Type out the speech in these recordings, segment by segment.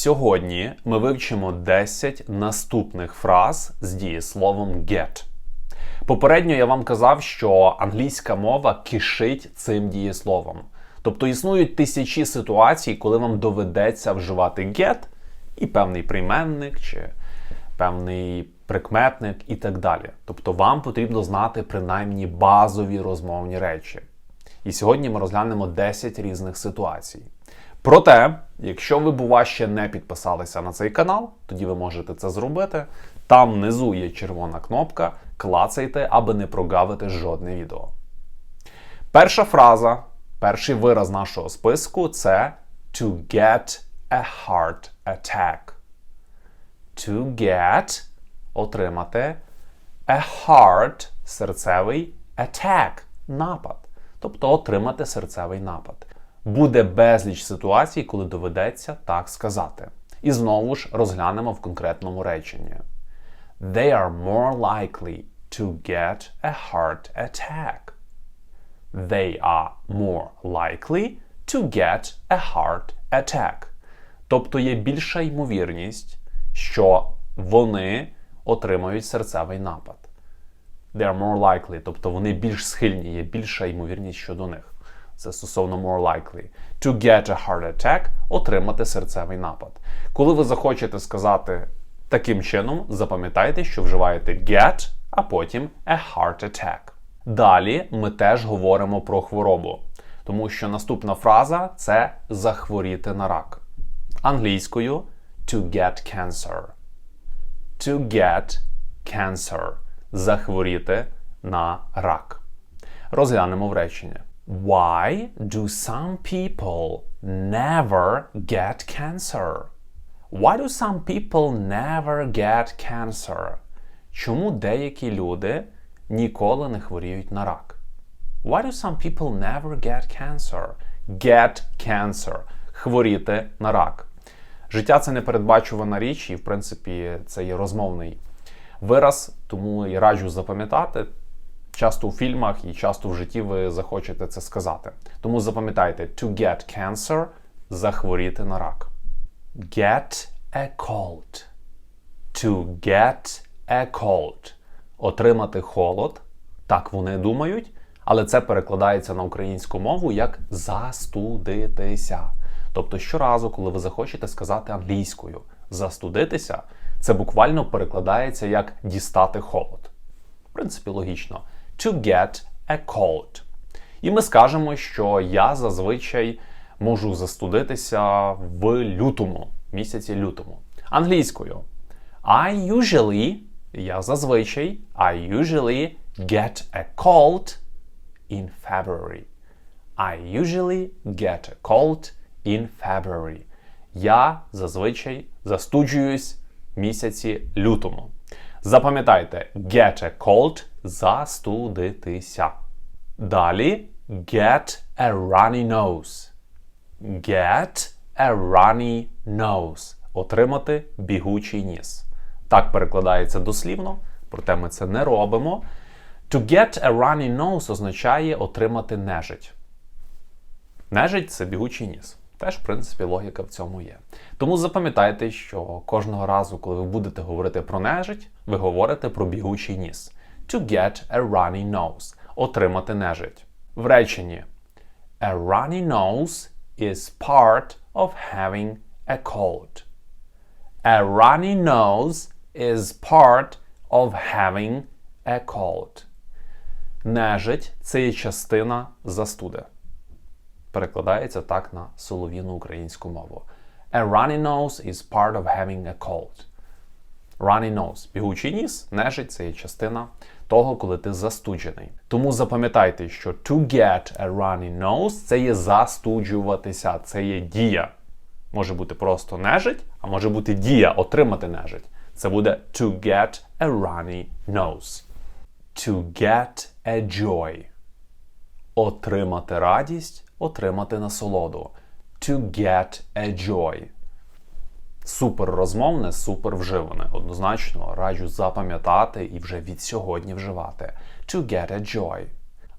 Сьогодні ми вивчимо 10 наступних фраз з дієсловом get. Попередньо я вам казав, що англійська мова кишить цим дієсловом. Тобто існують тисячі ситуацій, коли вам доведеться вживати get і певний прийменник чи певний прикметник і так далі. Тобто вам потрібно знати принаймні базові розмовні речі. І сьогодні ми розглянемо 10 різних ситуацій. Проте, якщо ви, бува, ще не підписалися на цей канал, тоді ви можете це зробити. Там внизу є червона кнопка, клацайте, аби не прогавити жодне відео. Перша фраза, перший вираз нашого списку це to get a heart attack. To get отримати a heart серцевий attack напад. Тобто отримати серцевий напад. Буде безліч ситуацій, коли доведеться так сказати. І знову ж розглянемо в конкретному реченні. They are more likely to get a heart attack. They are more likely to get a heart attack. Тобто є більша ймовірність, що вони отримають серцевий напад. They are more likely, тобто вони більш схильні, є більша ймовірність щодо них. Це стосовно more likely. To get a heart attack отримати серцевий напад. Коли ви захочете сказати таким чином, запам'ятайте, що вживаєте get, а потім a heart attack. Далі ми теж говоримо про хворобу, тому що наступна фраза це захворіти на рак. Англійською to get cancer. To get cancer. Захворіти на рак. Розглянемо в реченні. Why do some people never get cancer? Why do some people never get cancer? Чому деякі люди ніколи не хворіють на рак? Why do some people never get cancer? Get cancer. Хворіти на рак. Життя це непередбачувана річ, і, в принципі, це є розмовний вираз, тому я раджу запам'ятати. Часто у фільмах і часто в житті ви захочете це сказати. Тому запам'ятайте to get cancer захворіти на рак. Get a cold. To get a cold. Отримати холод. Так вони думають, але це перекладається на українську мову як застудитися. Тобто, щоразу, коли ви захочете сказати англійською застудитися, це буквально перекладається як дістати холод. В принципі, логічно. To get a cold. І ми скажемо, що я зазвичай можу застудитися в лютому, місяці лютому. Англійською. I usually, я зазвичай, I usually get a cold in February. I usually get a cold in February. Я зазвичай застуджуюсь місяці лютому. Запам'ятайте, get a cold застудитися. Далі get a runny nose. Get a runny nose. Отримати бігучий ніс. Так перекладається дослівно, проте ми це не робимо. To get a runny nose означає отримати нежить. Нежить це бігучий ніс. Теж, в принципі, логіка в цьому є. Тому запам'ятайте, що кожного разу, коли ви будете говорити про нежить, ви говорите про бігучий ніс. To get a runny nose. Отримати нежить. В реченні A runny nose is part of having a cold. A runny nose is part of having a cold. Нежить це є частина застуди. Перекладається так на солов'їну українську мову. A runny nose is part of having a cold. Runny nose. Бігучий ніс, нежить це є частина того, коли ти застуджений. Тому запам'ятайте, що to get a runny nose це є застуджуватися, це є дія. Може бути просто нежить, а може бути дія отримати нежить. Це буде to get a runny nose. To get a joy. Отримати радість, отримати насолоду. To get a joy. Супер розмовне, супер вживане. Однозначно раджу запам'ятати і вже від сьогодні вживати. To get a joy.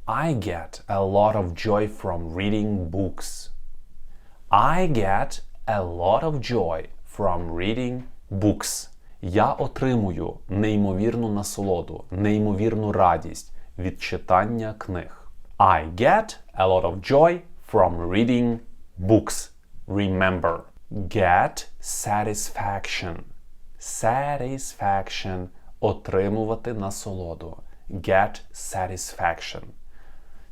I get a lot of joy from reading books. I get a lot of joy from reading books. Я отримую неймовірну насолоду, неймовірну радість від читання книг. I get a lot of joy from reading books. Remember, get satisfaction. Satisfaction отримувати насолоду. Get satisfaction.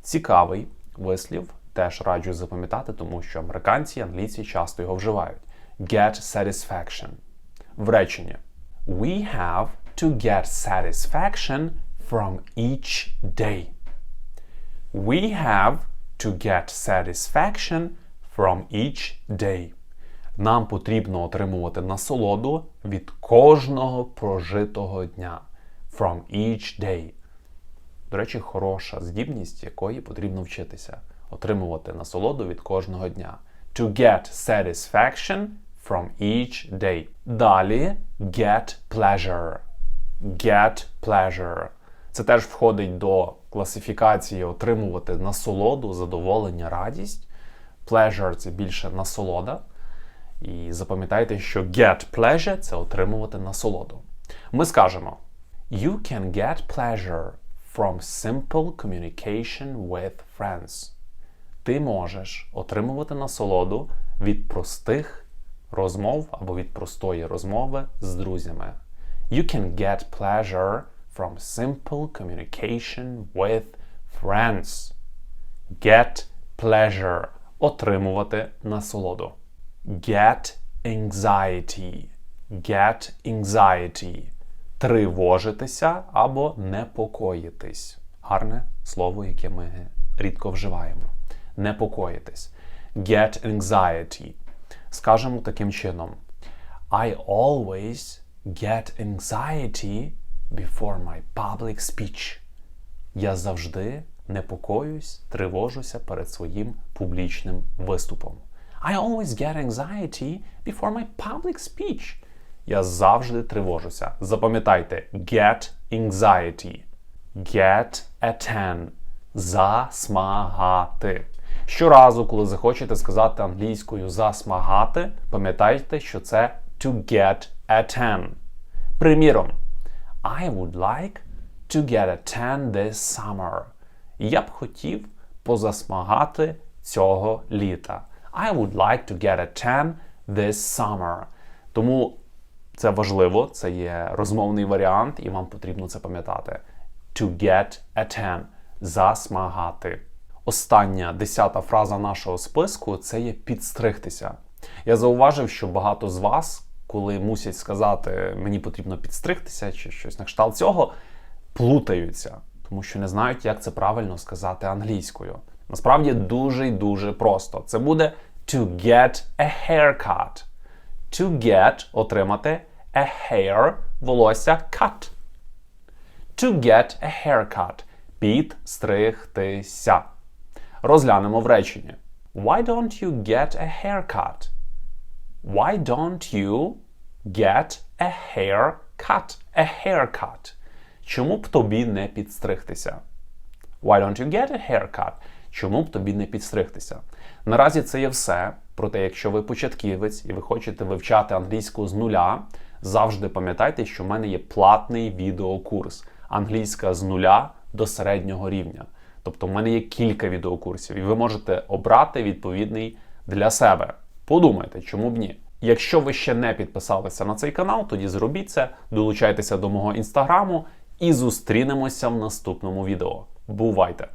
Цікавий вислів, теж раджу запам'ятати, тому що американці і англійці часто його вживають. Get satisfaction. В реченні. We have to get satisfaction from each day. We have to get satisfaction from each day. Нам потрібно отримувати насолоду від кожного прожитого дня. From each day. До речі, хороша здібність, якої потрібно вчитися. Отримувати насолоду від кожного дня. To get satisfaction from each day. Далі get pleasure. Get pleasure. Це теж входить до класифікації отримувати насолоду, задоволення, радість. Pleasure – це більше насолода. І запам'ятайте, що get pleasure це отримувати насолоду. Ми скажемо: You can get pleasure from simple communication with friends. Ти можеш отримувати насолоду від простих розмов або від простої розмови з друзями. You can get pleasure from simple communication with friends. Get pleasure отримувати насолоду. Get anxiety. Get anxiety. Тривожитися або непокоїтись. Гарне слово, яке ми рідко вживаємо. Непокоїтись. Get anxiety. Скажемо таким чином. I always get anxiety before my public speech. Я завжди непокоюсь, тривожуся перед своїм публічним виступом. I always get anxiety before my public speech. Я завжди тривожуся. Запам'ятайте, get anxiety. Get a 10. Засмагати. Щоразу, коли захочете сказати англійською засмагати, пам'ятайте, що це to get a 10. Приміром, I would like to get a 10 this summer. Я б хотів позасмагати цього літа. I would like to get a 10 this summer. Тому це важливо, це є розмовний варіант, і вам потрібно це пам'ятати. To get a 10. Засмагати. Остання десята фраза нашого списку це є підстригтися. Я зауважив, що багато з вас, коли мусять сказати мені потрібно підстригтися чи щось на кшталт цього, плутаються, тому що не знають, як це правильно сказати англійською. Насправді дуже й дуже просто. Це буде to get a haircut. To get отримати a hair волосся cut. To get a haircut. Підстригтися. Розглянемо в реченні. Why don't you get a haircut? Why don't you get a haircut? A haircut. Чому б тобі не підстригтися? Why don't you get a haircut? Чому б тобі не підстригтися? Наразі це є все. Проте, якщо ви початківець і ви хочете вивчати англійську з нуля, завжди пам'ятайте, що в мене є платний відеокурс англійська з нуля до середнього рівня. Тобто, в мене є кілька відеокурсів, і ви можете обрати відповідний для себе. Подумайте, чому б ні. Якщо ви ще не підписалися на цей канал, тоді зробіть це, долучайтеся до мого інстаграму і зустрінемося в наступному відео. Бувайте!